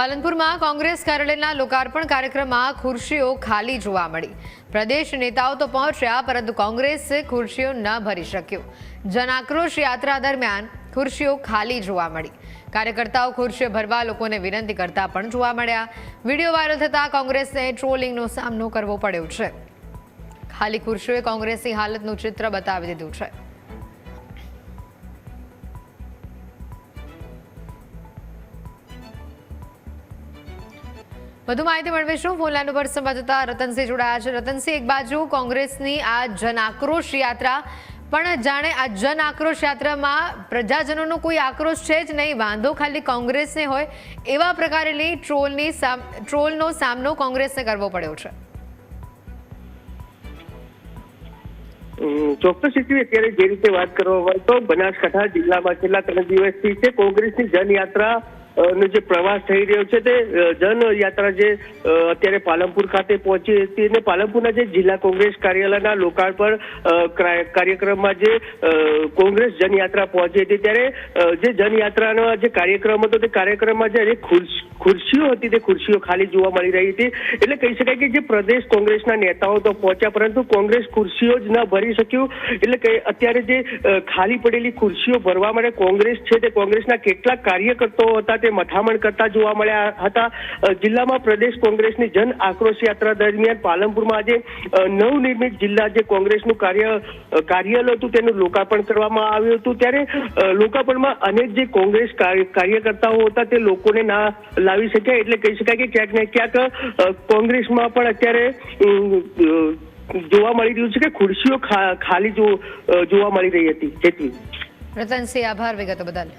પાલનપુરમાં કોંગ્રેસ કાર્યાલયના લોકાર્પણ કાર્યક્રમમાં ખુરશીઓ ખાલી જોવા મળી. પ્રદેશ નેતાઓ તો પહોંચ્યા, પરંતુ કોંગ્રેસે ખુરશીઓ ન ભરી શક્યું. જન આક્રોશ યાત્રા દરમિયાન ખુરશીઓ ખાલી જોવા મળી. કાર્યકર્તાઓ ખુરશીઓ ભરવા લોકોને વિનંતી કરતા પણ જોવા મળ્યા. વીડિયો વાયરલ થતાં કોંગ્રેસને ટ્રોલિંગનો સામનો કરવો પડ્યો છે. ખાલી ખુરશીઓએ કોંગ્રેસની હાલતનું ચિત્ર બતાવી દીધું છે. વધુ માહિતી મેળવીશું. ફોન લાઈન ઉપર સંવાદદાતા રતનસિંહ જોડાયા છે. રતનસિંહ, એક બાજુ કોંગ્રેસની આ જન આક્રોશ યાત્રા, પણ જાણે આ જન આક્રોશ યાત્રામાં પ્રજાજનોનો કોઈ આક્રોશ છે જ નહીં. વાંધો ખાલી કોંગ્રેસને હોય એવા પ્રકારની ટ્રોલની ટ્રોલનો સામનો કોંગ્રેસને કરવો પડ્યો છે. ચોક્કસ સ્થિતિ અત્યારે જે રીતે વાત કરવામાં આવે તો બનાસકાંઠા જિલ્લામાં છેલ્લા ત્રણ દિવસથી છે કોંગ્રેસની જનયાત્રા. નો જે પ્રવાસ થઈ રહ્યો છે તે જનયાત્રા જે અત્યારે પાલનપુર ખાતે પહોંચી હતી અને પાલનપુરના જે જિલ્લા કોંગ્રેસ કાર્યાલયના લોકાર્પણ કાર્યક્રમમાં જે કોંગ્રેસ જનયાત્રા પહોંચી હતી ત્યારે જે જનયાત્રાનો જે કાર્યક્રમ હતો તે કાર્યક્રમમાં જે ખુરશ- ખુરશીઓ હતી તે ખુરશીઓ ખાલી જોવા મળી રહી હતી. એટલે કહી શકાય કે જે પ્રદેશ કોંગ્રેસના નેતાઓ તો પહોંચ્યા, પરંતુ કોંગ્રેસ ખુરશીઓ જ ન ભરી શક્યું. એટલે કે અત્યારે જે ખાલી પડેલી ખુરશીઓ ભરવા માટે કોંગ્રેસ છે તે કોંગ્રેસના કેટલાક કાર્યકર્તાઓ હતા તે મથામણ કરતા જોવા મળ્યા હતા. જિલ્લામાં પ્રદેશ કોંગ્રેસની જન આક્રોશ યાત્રા દરમિયાન પાલનપુરમાં આજે નવનિર્મિત જિલ્લા જે કોંગ્રેસનું કાર્ય કાર્યાલય હતું તેનું લોકાર્પણ કરવામાં આવ્યું હતું. ત્યારે લોકાર્પણમાં અનેક જે કોંગ્રેસ કાર્યકર્તાઓ હતા તે લોકોને ના લાવી શક્યા. એટલે કહી શકાય કે ક્યાંક ને ક્યાંક કોંગ્રેસમાં પણ અત્યારે જોવા મળી રહ્યું છે કે ખુરશીઓ ખાલી જોવા મળી રહી હતી. જેથી રતનસિંહ, આભાર, વિગતો બદલ.